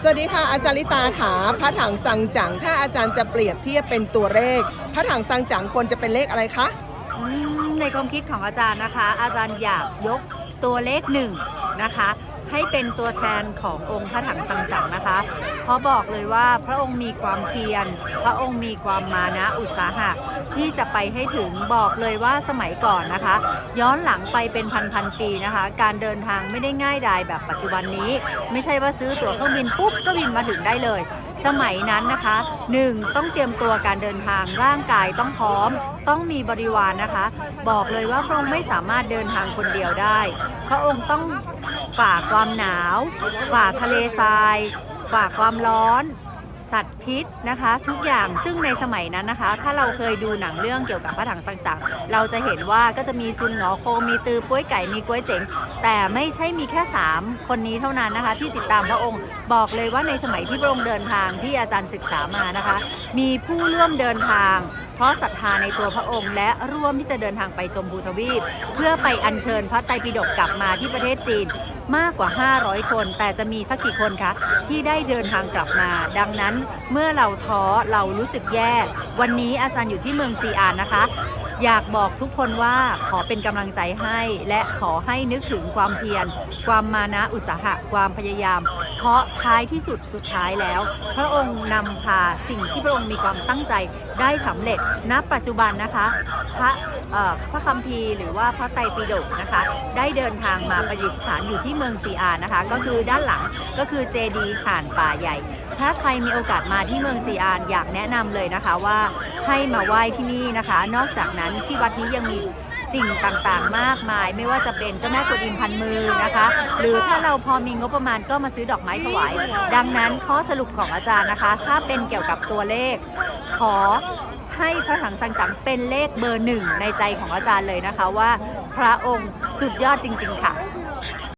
สวัสดีค่ะอาจารย์ลิตาขาพระถังสังจังถ้าอาจารย์จะเปรียบเทียบเป็นตัวเลข พระถังสังจังควรจะเป็นเลขอะไรคะในความคิดของอาจารย์นะคะ อาจารย์อยากยกตัวเลขหนึ่งนะคะ ให้เป็นตัวแทนขององค์พระถังซังจั๋งนะคะ เพราะบอกเลยว่าพระองค์มีความเพียร พระองค์มีความมานะอุตสาหะที่จะไปให้ถึงบอกเลยว่าสมัยก่อนนะคะ ย้อนหลังไปเป็นพันพันๆปีนะคะ การเดินทางไม่ได้ง่ายดายแบบปัจจุบันนี้ ไม่ใช่ว่าซื้อตั๋วเครื่องบินปุ๊บก็บินมาถึงได้เลย สมัยนั้นนะคะ 1. ต้องเตรียมตัวการเดินทางร่างกายต้องพร้อม ต้องมีบริวารนนะคะ บอกเลยว่าพระองค์ไม่สามารถเดินทางคนเดียวได้ พระองค์ต้อง ฝ่าความหนาว ฝ่าทะเลทราย ฝ่าความร้อน สัตว์พิษนะคะ ทุกอย่างซึ่งในสมัยนั้นนะคะ ถ้าเราเคยดูหนังเรื่องเกี่ยวกับพระถังซังจังเราจะเห็นว่าก็จะมีซุนหงอโคมีตือป้วยไก่มีกล้วยเจ๋ง แต่ไม่ใช่มีแค่ 3 คนนี้เท่านั้นนะคะ ที่ติดตามพระองค์บอกเลยว่าในสมัยที่พระองค์เดินทางที่อาจารย์ศึกษามานะคะ มีผู้ร่วมเดินทางเพราะศรัทธาในตัวพระองค์ และร่วมที่จะเดินทางไปชมพูทวีป เพื่อไปอัญเชิญพระไตรปิฎกกลับมาที่ประเทศจีน มากกว่า 500 คน แต่จะมีสักกี่คนคะ ที่ได้เดินทางกลับมา ดังนั้นเมื่อเราท้อเรารู้สึกแย่ วันนี้อาจารย์อยู่ที่เมืองซีอานนะคะ อยากบอกทุกคนว่าขอเป็นกำลังใจให้ และขอให้นึกถึงความเพียร ความมานะอุตสาหะ ความพยายาม เพราะท้ายที่สุดสุดท้ายแล้ว พระองค์นำพาสิ่งที่พระองค์มีความตั้งใจได้สำเร็จณปัจจุบันนะคะ พระพระคัมภีร์หรือว่าพระไตรปิฎกนะคะ ได้เดินทางมาประดิษฐานอยู่ที่เมืองซีอานะคะ ก็คือด้านหลังก็คือเจดีย์ห่านป่าใหญ่ ถ้าใครมีโอกาสมาที่เมืองซีอาร์อยากแนะนำเลยนะคะว่าให้มาไหว้ที่นี่นะคะ นอกจากนั้นที่วัดนี้ยังมี สิ่งต่างๆ มากมาย ไม่ว่าจะเป็นเจ้าแม่กวนอิมพันมือนะคะ หรือถ้าเราพอมีงบประมาณก็มาซื้อดอกไม้ถวาย ดังนั้นข้อสรุปของอาจารย์นะคะ ถ้าเป็นเกี่ยวกับตัวเลข ขอให้พระถังสังจังเป็นเลขเบอร์หนึ่งในใจของอาจารย์เลยนะคะว่า พระองค์สุดยอดจริง ๆ ค่ะ